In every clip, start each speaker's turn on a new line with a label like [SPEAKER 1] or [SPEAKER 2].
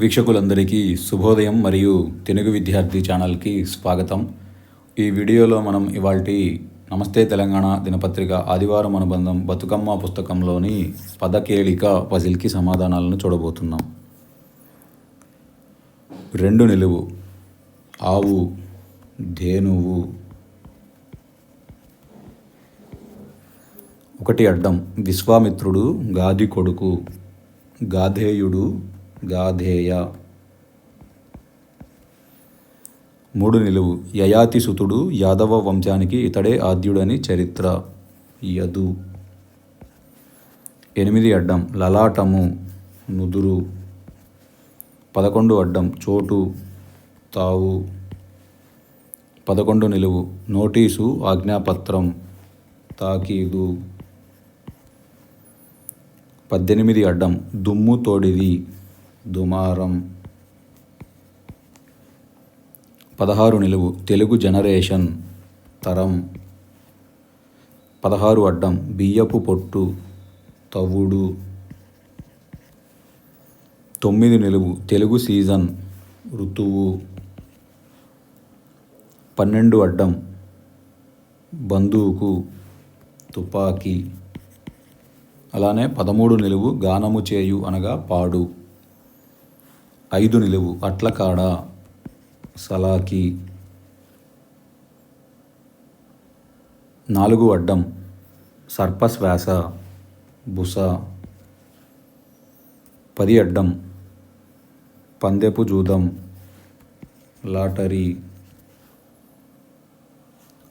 [SPEAKER 1] వీక్షకులందరికీ శుభోదయం మరియు తెలుగు విద్యార్థి ఛానల్కి స్వాగతం. ఈ వీడియోలో మనం ఇవాళ నమస్తే తెలంగాణ దినపత్రిక ఆదివారం అనుబంధం బతుకమ్మ పుస్తకంలోని పదకేళిక పజిల్కి సమాధానాలను చూడబోతున్నాం. రెండు నిలువు ఆవు ధేనువు. ఒకటి అడ్డం విశ్వామిత్రుడు గాది కొడుకు గాధేయుడు గాధేయ. మూడు నిలువు. యయాతి సుతుడు యాదవ వంశానికి ఇతడే ఆద్యుడని చరిత్ర. యదు. ఎనిమిది అడ్డం. లలాటము. నుదురు. పదకొండు అడ్డం. చోటు. తావు. పదకొండు నిలువు. నోటీసు ఆజ్ఞాపత్రం. తాకీదు. పద్దెనిమిది అడ్డం. దుమ్ము తోడిది. దుమారం. పదహారు నిలువు తెలుగు జనరేషన్ తరం. పదహారు అడ్డం బియ్యపు పొట్టు తవుడు. తొమ్మిది నిలువు తెలుగు సీజన్ ఋతువు. పన్నెండు అడ్డం బందూకు తుపాకీ. అలానే పదమూడు నిలువు గానము చేయు అనగా పాడు. ఐదు నిలువు. అట్లకాడ సలాకి నాలుగు అడ్డం. సర్పశ్వాస బుస పది అడ్డం. పందెపు జూదం లాటరీ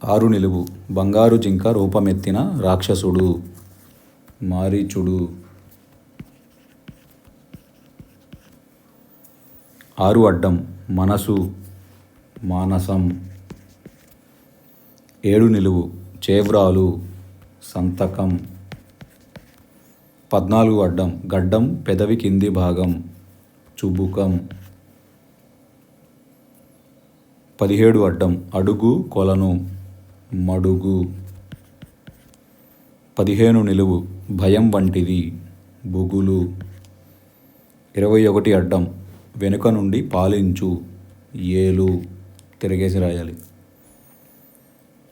[SPEAKER 1] ఆరు నిలువు. బంగారు జింక రూపమెత్తిన రాక్షసుడు మారీచుడు. ఆరు అడ్డం మనసు మానసం ఏడు నిలువు చేవ్రాలు సంతకం. పద్నాలుగు అడ్డం గడ్డం పెదవి కింది భాగం చుబుకం. పదిహేడు అడ్డం అడుగు కొలను మడుగు. పదిహేను నిలువు భయం వంటిది బుగులు. ఇరవై ఒకటి అడ్డం వెనుక నుండి పాలించు ఏలు తిరగేసి రాయాలి.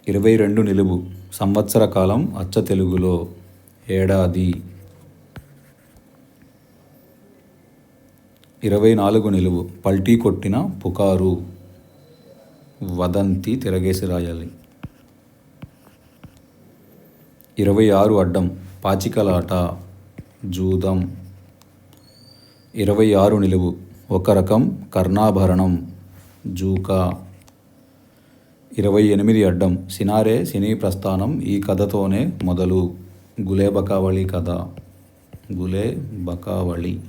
[SPEAKER 1] ఇరవై రెండు నిలువు సంవత్సర కాలం అచ్చ తెలుగులో ఏడాది. ఇరవై నాలుగు నిలువు పల్టీ కొట్టిన పుకారు వదంతి తిరగేసి రాయాలి. ఇరవై ఆరు అడ్డం పాచికలాట జూదం. ఇరవై ఆరు నిలువు ఒక రకం కర్ణాభరణం జూకా. ఇరవై ఎనిమిది అడ్డం సినారే సినీ ప్రస్థానం ఈ కథతోనే మొదలు. గులే బకావళి కథ. గులే బకావళి.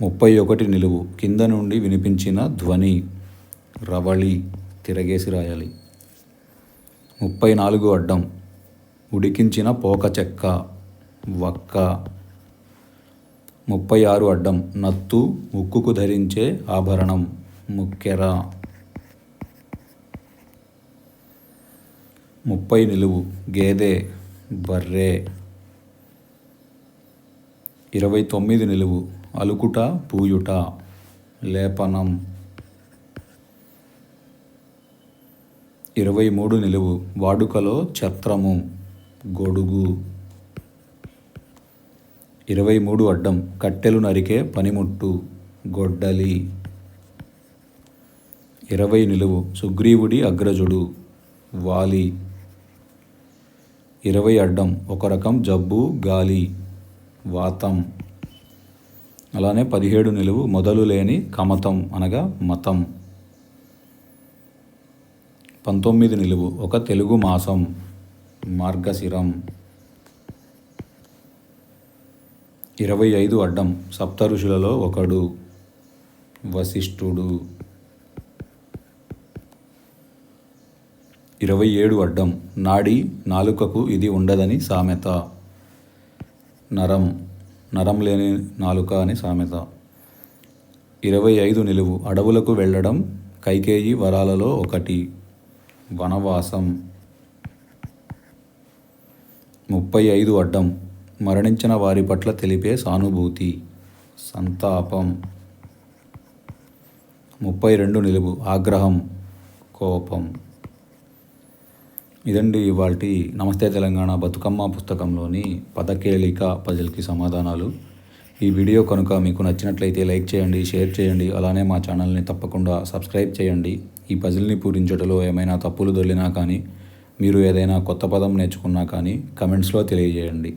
[SPEAKER 1] ముప్పై ఒకటి నిలువు కింద నుండి వినిపించిన ధ్వని. రవళి తిరగేసి రాయాలి. ముప్పై నాలుగు అడ్డం ఉడికించిన పోక చెక్క వక్క. ముప్పై ఆరు అడ్డం నత్తు ముక్కుకు ధరించే ఆభరణం ముక్కెర. ముప్పై నిలువు గేదె బర్రె. ఇరవై తొమ్మిది నిలువు అలుకుట పూయుట లేపనం. ఇరవై మూడు నిలువు వాడుకలో ఛత్రము గొడుగు. ఇరవై మూడు అడ్డం కట్టెలు నరికే పనిముట్టు గొడ్డలి. ఇరవై నిలువు సుగ్రీవుడి అగ్రజుడు వాలి. ఇరవై అడ్డం ఒక రకం జబ్బు గాలి వాతం. అలానే పదిహేడు నిలువు మొదలు లేని కమతం అనగా మతం. పంతొమ్మిది నిలువు ఒక తెలుగు మాసం మార్గశిరం. ఇరవై ఐదు అడ్డం సప్త ఋషులలో ఒకడు వశిష్ఠుడు. ఇరవై ఏడు అడ్డం నాడి నాలుకకు ఇది ఉండదని సామెత. నరం నరం లేని నాలుక అని సామెత. ఇరవై ఐదు నిలువు అడవులకు వెళ్ళడం కైకేయి వరాలలో ఒకటి. వనవాసం. ముప్పై ఐదు అడ్డం మరణించిన వారి పట్ల తెలిపే సానుభూతి. సంతాపం. ముప్పై రెండు నిలువు. ఆగ్రహం. కోపం. ఇదండి ఇవాల్టి నమస్తే తెలంగాణ బతుకమ్మ పుస్తకంలోని పదకేళిక పజిల్కి సమాధానాలు. ఈ వీడియో కనుక మీకు నచ్చినట్లయితే లైక్ చేయండి షేర్ చేయండి అలానే మా ఛానల్ని తప్పకుండా సబ్స్క్రైబ్ చేయండి. ఈ పజిల్ని పూరించటలో ఏమైనా తప్పులు దొరికినా కానీ మీరు ఏదైనా కొత్త పదం నేర్చుకున్నా కానీ కమెంట్స్లో తెలియజేయండి.